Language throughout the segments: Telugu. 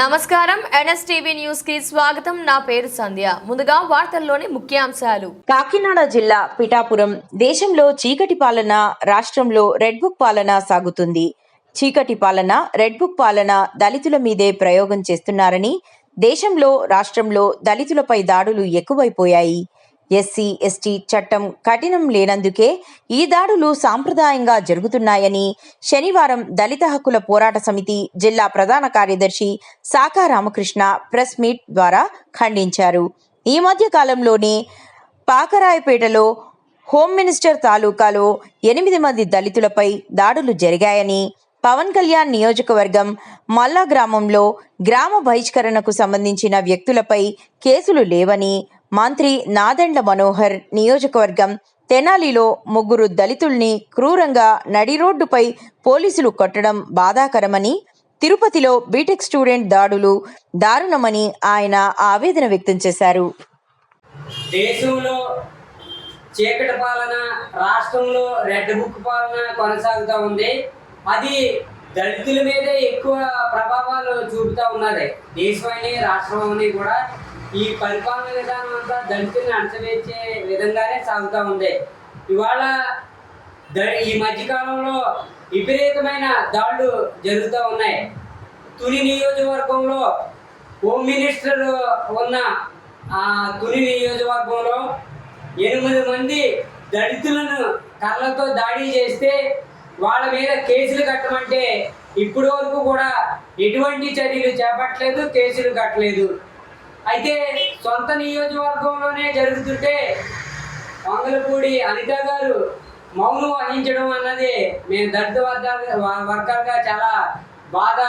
నమస్కారం. ఎన్ఎస్టీవీ న్యూస్కి స్వాగతం. నా పేరు సంధ్య. ముందుగా వార్తల్లోని ముఖ్యాంశాలు. కాకినాడ జిల్లా పిఠాపురం దేశంలో చీకటి పాలన రాష్ట్రంలో రెడ్ బుక్ పాలన సాగుతుంది. చీకటి పాలన రెడ్ బుక్ పాలన దళితుల మీదే ప్రయోగం చేస్తున్నారని దేశంలో రాష్ట్రంలో దళితులపై దాడులు ఎక్కువైపోయాయి. ఎస్సీ ఎస్టీ చట్టం కఠినం లేనందుకే ఈ దాడులు సాంప్రదాయంగా జరుగుతున్నాయని శనివారం దళిత హక్కుల పోరాట సమితి జిల్లా ప్రధాన కార్యదర్శి సాకా రామకృష్ణ ప్రెస్ మీట్ ద్వారా ఖండించారు. ఈ మధ్య కాలంలోనే పాకరాయపేటలో హోమ్ మినిస్టర్ తాలూకాలో ఎనిమిది మంది దళితులపై దాడులు జరిగాయని పవన్ కళ్యాణ్ నియోజకవర్గం మల్లా గ్రామంలో గ్రామ బహిష్కరణకు సంబంధించిన వ్యక్తులపై కేసులు లేవని మంత్రి నాదెండ్ల మనోహర్ నియోజకవర్గం తెనాలిలో ముగ్గురు దళితుల్ని క్రూరంగా నడి రోడ్డుపై పోలీసులు కొట్టడం బాధాకరమని తిరుపతిలో బీటెక్ స్టూడెంట్ దాడులు దారుణమని ఆయన ఆవేదన వ్యక్తం చేశారు. దేశంలో చీకటి పాలన రాష్ట్రంలో రెడ్ బుక్ పాలన కొనసాగుతూ ఉంది. అది దళితుల మీదే ఎక్కువ ప్రభావాలు చూపుతూ ఉన్నది. దేశమని రాష్ట్రం అని కూడా ఈ పరిపాలన విధానం అంతా దళితుల్ని అణచవేసే విధంగానే సాగుతూ ఉంది. ఇవాళ ద- ఈ మధ్యకాలంలో విపరీతమైన దాడులు జరుగుతూ ఉన్నాయి. తుని నియోజకవర్గంలో హోమ్ మినిస్టర్ ఉన్న ఆ తుని నియోజకవర్గంలో ఎనిమిది మంది దళితులను కళ్ళతో దాడి చేస్తే వాళ్ళ మీద కేసులు కట్టమంటే ఇప్పటి వరకు కూడా ఎటువంటి చర్యలు చేపట్టలేదు కేసులు కట్టలేదు. అయితే సొంత నియోజకవర్గంలోనే జరుగుతుంటే మంగళపూడి అనిత గారు మౌనం వహించడం అన్నది మేము దళిత వర్గాలుగా వర్గాలుగా చాలా బాధ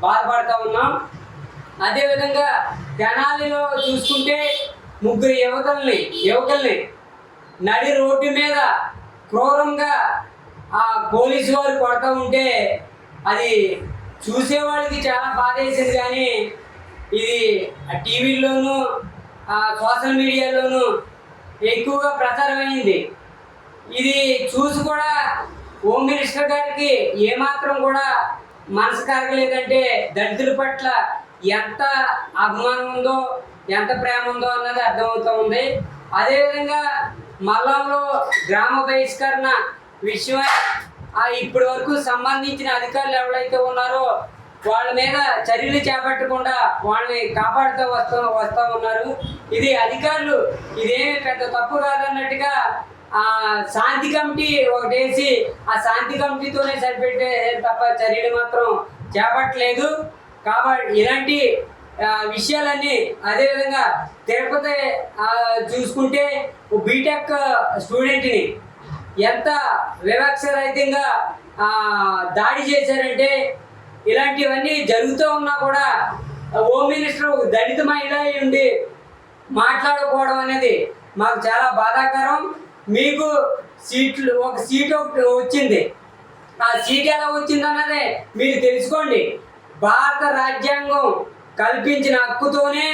బాధపడతా ఉన్నాం. అదేవిధంగా తెనాలిలో చూసుకుంటే ముగ్గురు యువతల్ని యువకుల్ని నడి రోడ్డు మీద క్రూరంగా ఆ పోలీసు వారు కొడతా ఉంటే అది చూసేవాళ్ళకి చాలా బాధ వేసింది కానీ ఇది టీవీల్లోనూ సోషల్ మీడియాలోనూ ఎక్కువగా ప్రచారమైంది. ఇది చూసి కూడా హోమ్ మినిస్టర్ గారికి ఏమాత్రం కూడా మనసు కరగలేదంటే దళితుల పట్ల ఎంత అభిమానం ఉందో ఎంత ప్రేమ ఉందో అన్నది అర్థమవుతూ ఉంది. అదేవిధంగా మల్లంలో గ్రామ బహిష్కరణ విషయం ఆ ఇప్పటి వరకు సంబంధించిన అధికారులు ఎవరైతే ఉన్నారో వాళ్ళ మీద చర్యలు చేపట్టకుండా వాళ్ళని కాపాడుతూ వస్తూ వస్తూ ఉన్నారు. ఇది అధికారులు ఇదేమి పెద్ద తప్పు కాదన్నట్టుగా ఆ శాంతి కమిటీ ఒకటి వేసి ఆ శాంతి కమిటీతోనే సరిపెట్టే తప్ప చర్యలు మాత్రం చేపట్టలేదు. కాబట్టి ఇలాంటి విషయాలన్నీ అదేవిధంగా తిరుపతి చూసుకుంటే ఓ బీటెక్ స్టూడెంట్ని ఎంత వివక్షరహితంగా దాడి చేశారంటే ఇలాంటివన్నీ జరుగుతూ ఉన్నా కూడా హోమ్ మినిస్టర్ ఒక దళిత మహిళ ఉండి మాట్లాడకపోవడం అనేది మాకు చాలా బాధాకరం. మీకు సీట్లు ఒక సీట్ ఒకటి వచ్చింది. ఆ సీట్ ఎలా వచ్చింది మీరు తెలుసుకోండి. భారత రాజ్యాంగం కల్పించిన హక్కుతోనే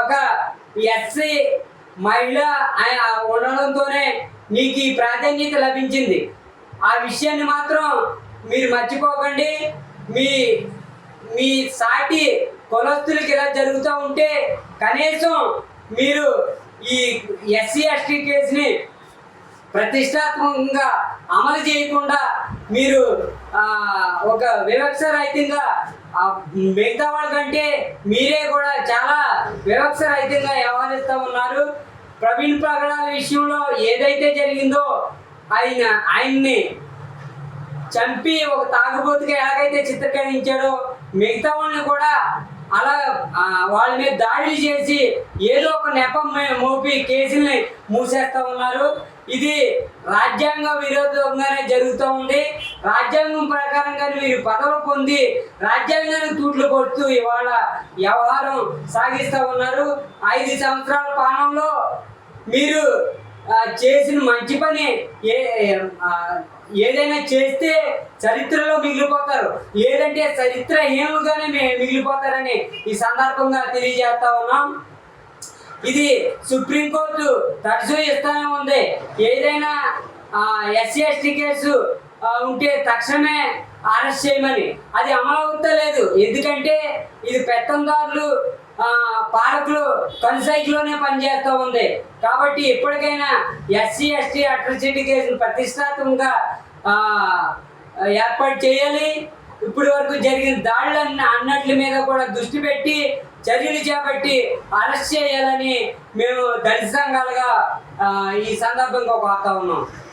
ఒక ఎస్సీ మహిళ ఉండడంతోనే మీకు ఈ ప్రాధాన్యత లభించింది. ఆ విషయాన్ని మాత్రం మీరు మర్చిపోకండి. మీ మీ సాటి కులస్తులకి ఇలా జరుగుతూ ఉంటే కనీసం మీరు ఈ ఎస్సీ ఎస్టీ కేసుని ప్రతిష్టాత్మకంగా అమలు చేయకుండా మీరు ఒక వివక్ష రహితంగా మిగతా వాళ్ళకంటే మీరే కూడా చాలా వివక్ష రహితంగా వ్యవహరిస్తూ ఉన్నారు. ప్రవీణ్ ప్రగడాల విషయంలో ఏదైతే జరిగిందో ఆయన ఆయన్ని చంపి ఒక తాగుబోతుగా ఎలాగైతే చిత్రీకరించాడో మిగతా వాళ్ళని కూడా అలా వాళ్ళ మీద దాడులు చేసి ఏదో ఒక నెపం మోపి కేసుల్ని మూసేస్తూ ఉన్నారు. ఇది రాజ్యాంగ విరోధంగానే జరుగుతూ ఉంది. రాజ్యాంగం ప్రకారంగానే మీరు పదవులు పొంది రాజ్యాంగానికి తూట్లు కొడుతూ ఇవాళ వ్యవహారం సాగిస్తూ ఉన్నారు. ఐదు సంవత్సరాల పాలనలో మీరు చేసిన మంచి పని ఏ ఏదైనా చేస్తే చరిత్రలో మిగిలిపోతారు. ఏదంటే చరిత్రహీనులుగానే మి- మిగిలిపోతారని ఈ సందర్భంగా తెలియజేస్తా ఉన్నాం. ఇది సుప్రీంకోర్టు తరచూ ఇస్తూనే ఉంది. ఏదైనా ఎస్సీ ఎస్టీ కేసు ఉంటే తక్షణమే అరెస్ట్ చేయమని. అది అమలు అవుతలేదు ఎందుకంటే ఇది పెత్తందారులు పాలకులు కన్సైక్లోనే పనిచేస్తూ ఉంది. కాబట్టి ఎప్పటికైనా ఎస్సీ ఎస్టీ అట్రసిటీ కేసును ప్రతిష్టాత్మకంగా ఏర్పాటు చేయాలి. ఇప్పటి వరకు జరిగిన దాడులన్న అన్నట్ల మీద కూడా దృష్టి పెట్టి చర్యలు చేపట్టి అరెస్ట్ చేయాలని మేము దళిత సంఘాలుగా ఈ సందర్భంగా కోరుతా ఉన్నాం.